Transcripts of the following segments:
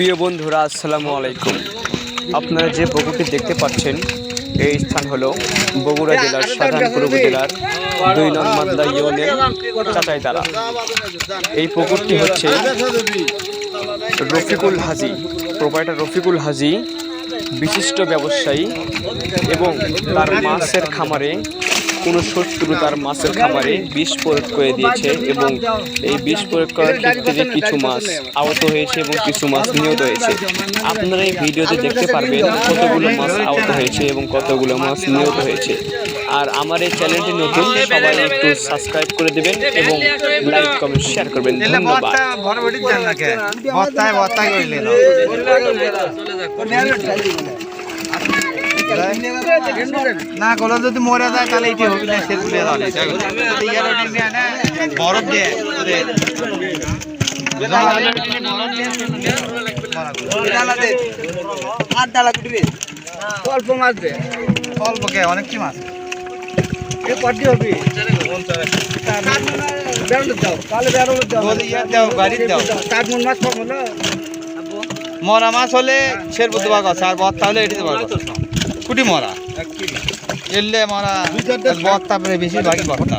প্রিয় বন্ধুরা, আসসালামু আলাইকুম। আপনারা যে পুকুরটি দেখতে পাচ্ছেন, এই স্থান হলো বগুড়া জেলার শাহজাহানপুর উপজেলার দুই নং মাদলা ইউনিয়ন চাচাইতারা। এই পুকুরটি হচ্ছে রফিকুল হাজি প্রোপাইটার রফিকুল হাজি, বিশিষ্ট ব্যবসায়ী এবং তার মাছের খামারে কোনো শত্রু তার মাছের খামারে বিষ প্রয়োগ করে দিয়েছে এবং এই বিষ প্রয়োগ করার ক্ষেত্রে কিছু মাছ আহত হয়েছে এবং কিছু মাছ নিহত হয়েছে। আপনারা এই ভিডিওতে দেখতে পারবেন কতগুলো মাছ আহত হয়েছে এবং কতগুলো মাছ নিহত হয়েছে। আর আমার এই চ্যানেলটি নতুন, সবাই একটু সাবস্ক্রাইব করে দেবেন এবং লাইক, কমেন্ট, শেয়ার করবেন। ধন্যবাদ ভরভরি দেন নাকি বস্তায় বস্তায় কইলে না গলা যদি মরে যায় তাহলে এটি হবে না সে তুলে বরফ দিয়ে অল্প মাছ দে। অল্প কে অনেক কি মাছ? এ কটি হবে। দাও তাহলে বেরোনো দাও। বলি ইয়ার দাও গাড়ির দাও। চার মন মাছ কম হলো মরা মাছ হলে শের বুদ্ধ বাগ আছে আর বত্তা হলে এটি বাগ কুটি মরা। এলে মরা পরে বেশি ভাগই বত্তা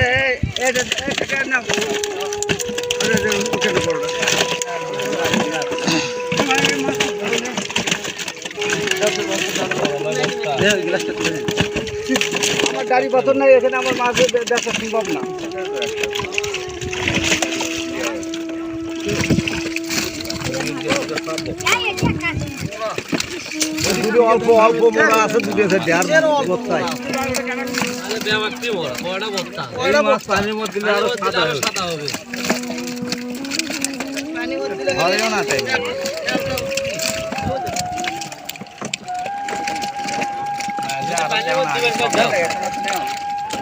এ এ এটা এটা না আরে ওকে বড় আমার গাড়ি বছর নাই, এখানে আমার মাছ দেখা সম্ভব না। দুটো অল্প অল্প মোড়া আছে দুটো আছে দেড় বস্তায়।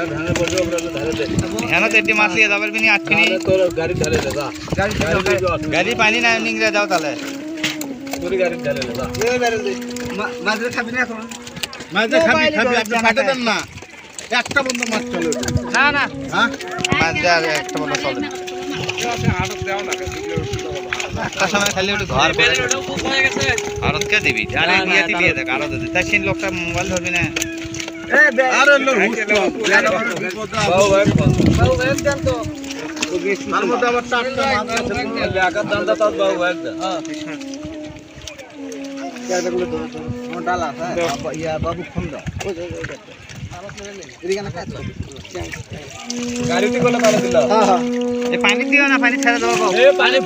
মাছ মাছ লিয়ে যাবার বিনি আটকিনি গাড়ি পানি না নিংরে যাও তাহলে মাঝে খাবি না এখন মাঝে খাবি খাবি আপনি ফাটে দেন না একটা বন্ধু মাছ চলে না না হ্যাঁ মাছ একটা বন্ধু চলে একটা সময় খালি ওটা ঘর আরত কে দিবি আরে নিয়ে দিবি দেখ আরত দিবি তাই সেই লোকটা মোবাইল ধরবি না বাবু ফোন দাও পানি দিও। না পানি ছেড়ে দেবো পানি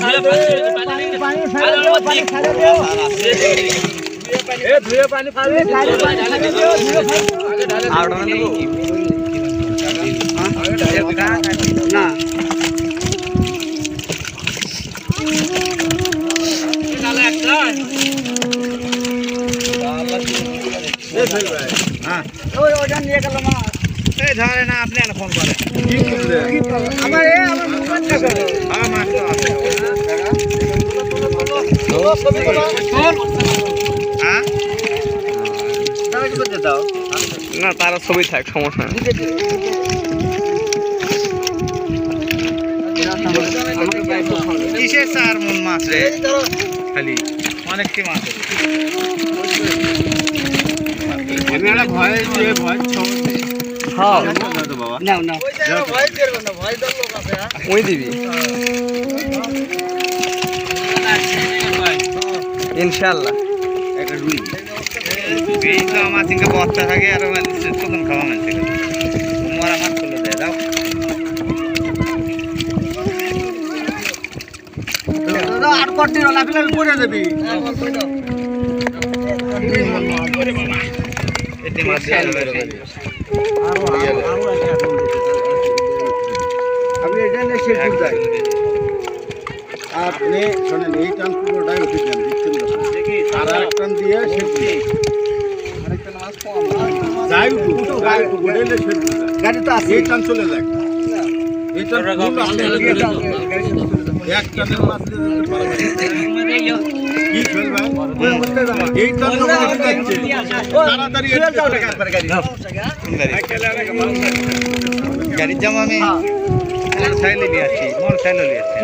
পানি পানি না ধরে না আপনি ফোন করেন আমার আমার মোবাইলটা করো হ্যাঁ মাছ তো আছে হ্যাঁ তাহলে কি করতে দাও না তারা ছবি থাক সমস্যা নেই। কিসের চার মন মাছ রে? খালি। অনেক কি মাছ? আমি একটা ভয় দিয়ে ভয় হ্যাঁ। না ওই দিবি। ইনশাল্লাহ একটা রুই। যাই আপনি শোনেন এই ট্রান্সপোর্টটা মারাই উঠে দেন দিচ্ছেন আর এক টান দিয়ে সে যাই উঠু যাই উঠু গাড়ি তো আছে। এই টান চলে যায় এই টান এক টানের মাছ দিয়ে যেতে পারবে কি ফেলবে এই টান যখন উঠে যাচ্ছে তাড়াতাড়ি গাড়ির জামা আমি মোটর সাইকেলে নিয়ে আসছি মোটর সাইকেলে নিয়ে আসছি।